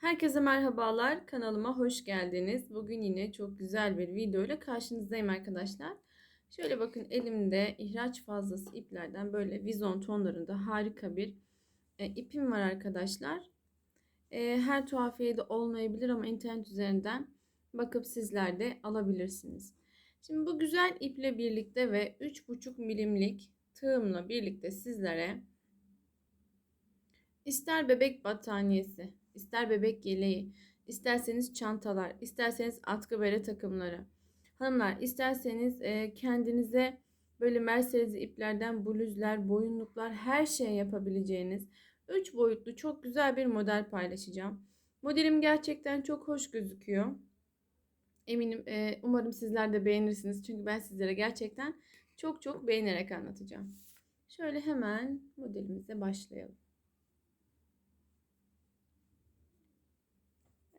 Herkese merhabalar. Kanalıma hoş geldiniz. Bugün yine çok güzel bir video ile karşınızdayım arkadaşlar. Şöyle bakın elimde ihraç fazlası iplerden böyle vizon tonlarında harika bir e, ipim var arkadaşlar. E, her tuhafiyede olmayabilir ama internet üzerinden bakıp sizler de alabilirsiniz. Şimdi bu güzel iple birlikte ve 3,5 milimlik tığımla birlikte sizlere ister bebek battaniyesi, ister bebek yeleği, isterseniz çantalar, isterseniz atkı bere takımları. Hanımlar isterseniz e, kendinize böyle Mercedes iplerden bluzlar, boyunluklar her şey yapabileceğiniz 3 boyutlu çok güzel bir model paylaşacağım. Modelim gerçekten çok hoş gözüküyor. Eminim e, umarım sizler de beğenirsiniz. Çünkü ben sizlere gerçekten çok çok beğenerek anlatacağım. Şöyle hemen modelimize başlayalım.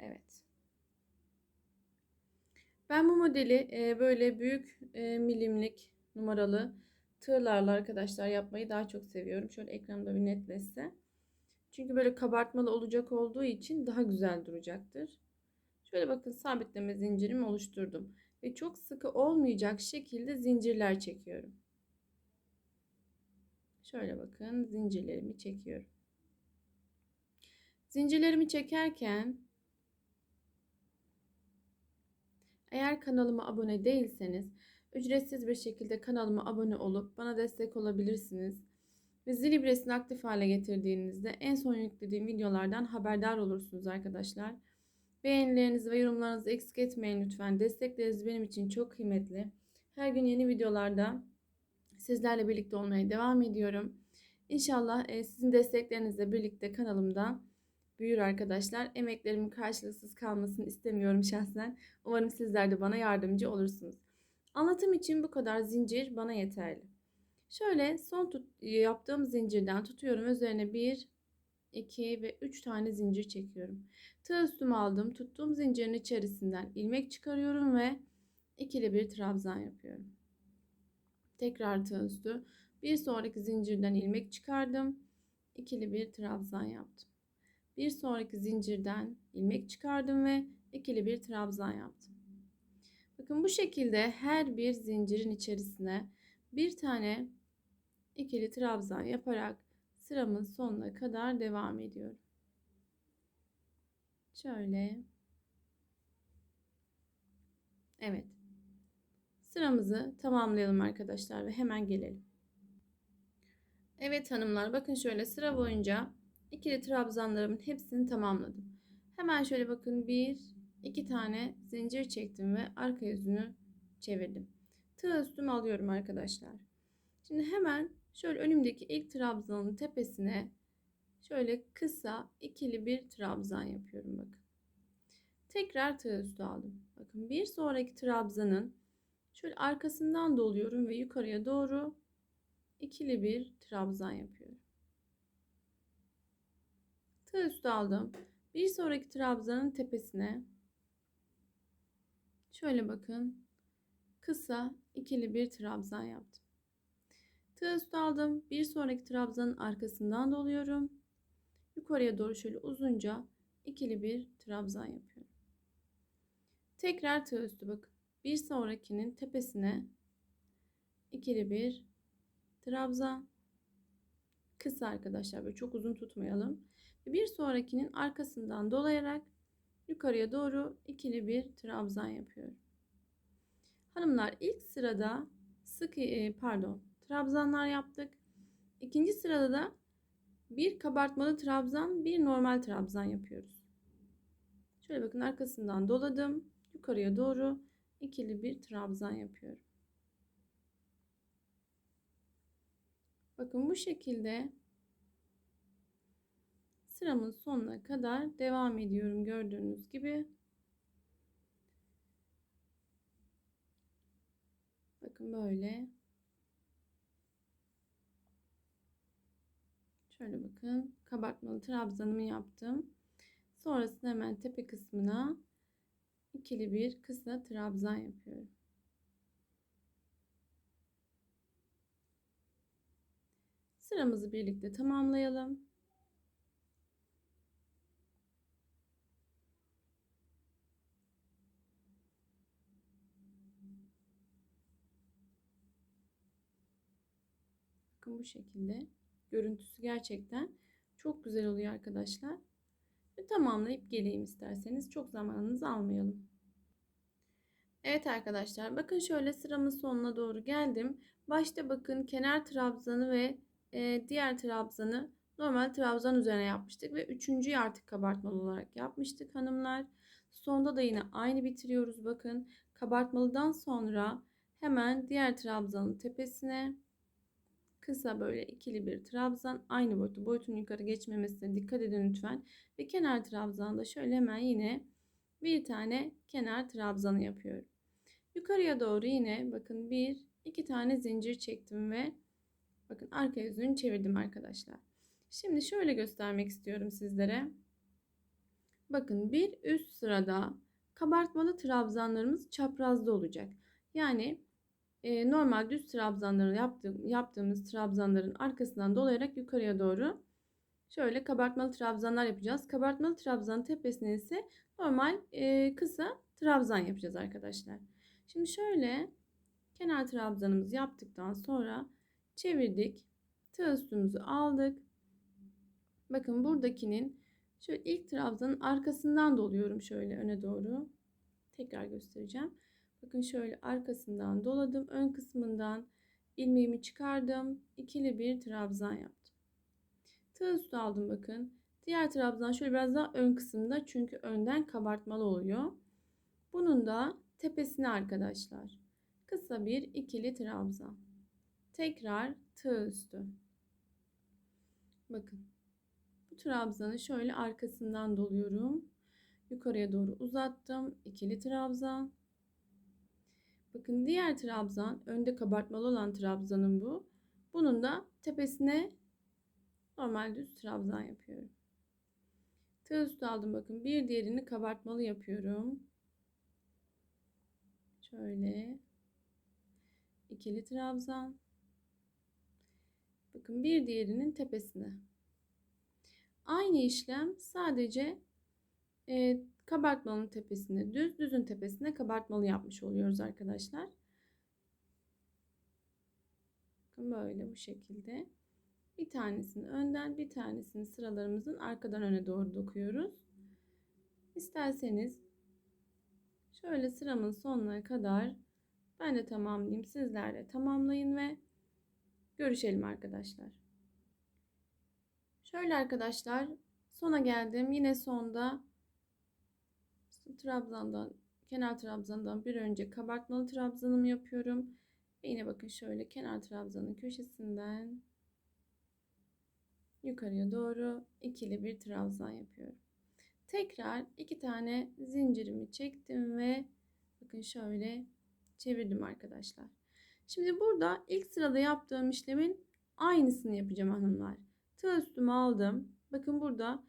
Evet. Ben bu modeli e, böyle büyük e, milimlik numaralı tığlarla arkadaşlar yapmayı daha çok seviyorum. Şöyle ekranda bir netleşse. Çünkü böyle kabartmalı olacak olduğu için daha güzel duracaktır. Şöyle bakın sabitleme zincirimi oluşturdum. Ve çok sıkı olmayacak şekilde zincirler çekiyorum. Şöyle bakın zincirlerimi çekiyorum. Zincirlerimi çekerken eğer kanalıma abone değilseniz ücretsiz bir şekilde kanalıma abone olup bana destek olabilirsiniz. Ve zil ibresini aktif hale getirdiğinizde en son yüklediğim videolardan haberdar olursunuz arkadaşlar. Beğenilerinizi ve yorumlarınızı eksik etmeyin lütfen. Destekleriniz benim için çok kıymetli. Her gün yeni videolarda sizlerle birlikte olmaya devam ediyorum. İnşallah e, sizin desteklerinizle birlikte kanalımda büyür arkadaşlar. Emeklerimin karşılıksız kalmasını istemiyorum şahsen. Umarım sizler de bana yardımcı olursunuz. Anlatım için bu kadar zincir bana yeterli. Şöyle son tut, yaptığım zincirden tutuyorum. Üzerine 1, 2 ve 3 tane zincir çekiyorum. Tığ üstüme aldım. Tuttuğum zincirin içerisinden ilmek çıkarıyorum ve ikili bir trabzan yapıyorum. Tekrar tığ üstü. Bir sonraki zincirden ilmek çıkardım. ikili bir trabzan yaptım. Bir sonraki zincirden ilmek çıkardım ve ikili bir trabzan yaptım. Bakın bu şekilde her bir zincirin içerisine bir tane ikili trabzan yaparak sıramın sonuna kadar devam ediyorum. Şöyle. Evet. Sıramızı tamamlayalım arkadaşlar ve hemen gelelim. Evet hanımlar bakın şöyle sıra boyunca ikili trabzanlarımın hepsini tamamladım. Hemen şöyle bakın bir iki tane zincir çektim ve arka yüzünü çevirdim. Tığ üstüme alıyorum arkadaşlar. Şimdi hemen şöyle önümdeki ilk trabzanın tepesine şöyle kısa ikili bir trabzan yapıyorum bakın. Tekrar tığ üstü aldım. Bakın bir sonraki trabzanın şöyle arkasından doluyorum ve yukarıya doğru ikili bir trabzan yapıyorum. Tığ üstü aldım. Bir sonraki trabzanın tepesine şöyle bakın kısa ikili bir trabzan yaptım. Tığ üstü aldım. Bir sonraki trabzanın arkasından doluyorum. Yukarıya doğru şöyle uzunca ikili bir trabzan yapıyorum. Tekrar tığ üstü bakın. Bir sonrakinin tepesine ikili bir trabzan. Kısa arkadaşlar böyle çok uzun tutmayalım. Bir sonrakinin arkasından dolayarak yukarıya doğru ikili bir trabzan yapıyorum. Hanımlar ilk sırada sık e, pardon trabzanlar yaptık. İkinci sırada da bir kabartmalı trabzan, bir normal trabzan yapıyoruz. Şöyle bakın arkasından doladım. Yukarıya doğru ikili bir trabzan yapıyorum. Bakın bu şekilde sıramın sonuna kadar devam ediyorum gördüğünüz gibi. Bakın böyle. Şöyle bakın kabartmalı trabzanımı yaptım. Sonrasında hemen tepe kısmına ikili bir kısa trabzan yapıyorum. Sıramızı birlikte tamamlayalım. Bakın bu şekilde. Görüntüsü gerçekten çok güzel oluyor arkadaşlar. Ve tamamlayıp geleyim isterseniz. Çok zamanınızı almayalım. Evet arkadaşlar bakın şöyle sıramın sonuna doğru geldim. Başta bakın kenar trabzanı ve e, diğer trabzanı normal trabzan üzerine yapmıştık. Ve üçüncüyü artık kabartmalı olarak yapmıştık hanımlar. Sonda da yine aynı bitiriyoruz bakın. Kabartmalıdan sonra hemen diğer trabzanın tepesine kısa böyle ikili bir trabzan aynı boyutu boyutun yukarı geçmemesine dikkat edin lütfen ve kenar trabzanda şöyle hemen yine bir tane kenar trabzanı yapıyorum yukarıya doğru yine bakın bir iki tane zincir çektim ve bakın arka yüzünü çevirdim arkadaşlar şimdi şöyle göstermek istiyorum sizlere bakın bir üst sırada kabartmalı trabzanlarımız çaprazda olacak yani e, normal düz trabzanları yaptığım, yaptığımız trabzanların arkasından dolayarak yukarıya doğru şöyle kabartmalı trabzanlar yapacağız. Kabartmalı trabzanın tepesine ise normal e, kısa trabzan yapacağız arkadaşlar. Şimdi şöyle kenar trabzanımızı yaptıktan sonra çevirdik. Tığ üstümüzü aldık. Bakın buradakinin şöyle ilk trabzanın arkasından doluyorum şöyle öne doğru. Tekrar göstereceğim. Bakın şöyle arkasından doladım. Ön kısmından ilmeğimi çıkardım. İkili bir trabzan yaptım. Tığ üstü aldım bakın. Diğer trabzan şöyle biraz daha ön kısımda çünkü önden kabartmalı oluyor. Bunun da tepesine arkadaşlar. Kısa bir ikili trabzan. Tekrar tığ üstü. Bakın. Bu trabzanı şöyle arkasından doluyorum. Yukarıya doğru uzattım. İkili trabzan. Bakın diğer trabzan önde kabartmalı olan trabzanın bu. Bunun da tepesine normal düz trabzan yapıyorum. Tığ üstü aldım bakın. Bir diğerini kabartmalı yapıyorum. Şöyle ikili trabzan. Bakın bir diğerinin tepesine. Aynı işlem sadece e, kabartmalının tepesine düz, düzün tepesine kabartmalı yapmış oluyoruz arkadaşlar. Bakın böyle bu şekilde. Bir tanesini önden, bir tanesini sıralarımızın arkadan öne doğru dokuyoruz. İsterseniz şöyle sıramın sonuna kadar ben de tamamlayayım. Sizler de tamamlayın ve görüşelim arkadaşlar. Şöyle arkadaşlar sona geldim. Yine sonda trabzandan kenar trabzandan bir önce kabartmalı trabzanımı yapıyorum. Ve yine bakın şöyle kenar trabzanın köşesinden yukarıya doğru ikili bir trabzan yapıyorum. Tekrar iki tane zincirimi çektim ve bakın şöyle çevirdim arkadaşlar. Şimdi burada ilk sırada yaptığım işlemin aynısını yapacağım hanımlar. Tığ üstüme aldım. Bakın burada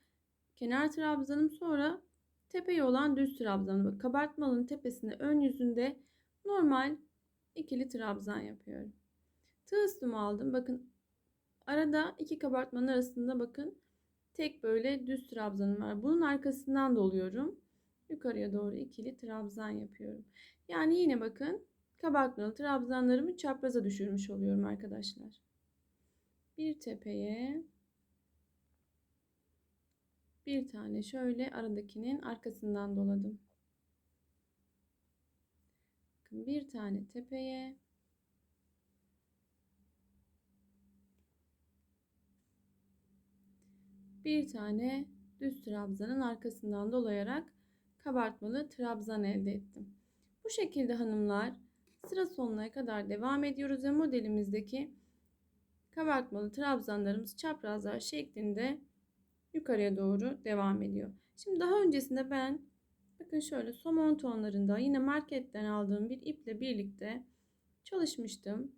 kenar trabzanım sonra tepeye olan düz trabzanım. Bak kabartmalının tepesinde ön yüzünde normal ikili trabzan yapıyorum. Tığ üstüme aldım. Bakın arada iki kabartmanın arasında bakın tek böyle düz trabzanım var. Bunun arkasından doluyorum. Yukarıya doğru ikili trabzan yapıyorum. Yani yine bakın kabartmalı trabzanlarımı çapraza düşürmüş oluyorum arkadaşlar. Bir tepeye bir tane şöyle aradakinin arkasından doladım. Bakın bir tane tepeye bir tane düz trabzanın arkasından dolayarak kabartmalı trabzan elde ettim. Bu şekilde hanımlar sıra sonuna kadar devam ediyoruz ve modelimizdeki kabartmalı trabzanlarımız çaprazlar şeklinde yukarıya doğru devam ediyor. Şimdi daha öncesinde ben bakın şöyle somon tonlarında yine marketten aldığım bir iple birlikte çalışmıştım.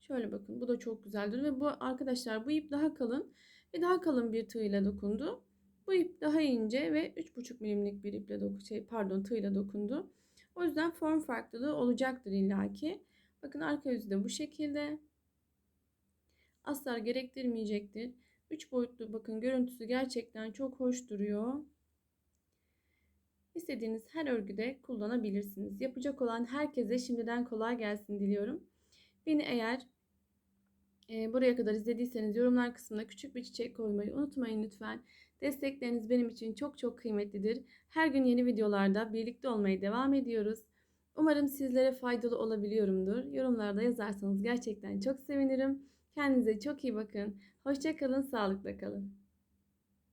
Şöyle bakın bu da çok güzeldir ve bu arkadaşlar bu ip daha kalın ve daha kalın bir tığ ile dokundu. Bu ip daha ince ve 3,5 milimlik bir iple doku şey pardon tığ ile dokundu. O yüzden form farklılığı olacaktır illaki. Bakın arka yüzü de bu şekilde. Aslar gerektirmeyecektir. 3 boyutlu bakın görüntüsü gerçekten çok hoş duruyor. İstediğiniz her örgüde kullanabilirsiniz. Yapacak olan herkese şimdiden kolay gelsin diliyorum. Beni eğer Ee, buraya kadar izlediyseniz yorumlar kısmına küçük bir çiçek koymayı unutmayın lütfen. Destekleriniz benim için çok çok kıymetlidir. Her gün yeni videolarda birlikte olmaya devam ediyoruz. Umarım sizlere faydalı olabiliyorumdur. Yorumlarda yazarsanız gerçekten çok sevinirim. Kendinize çok iyi bakın. Hoşça kalın, sağlıkla kalın.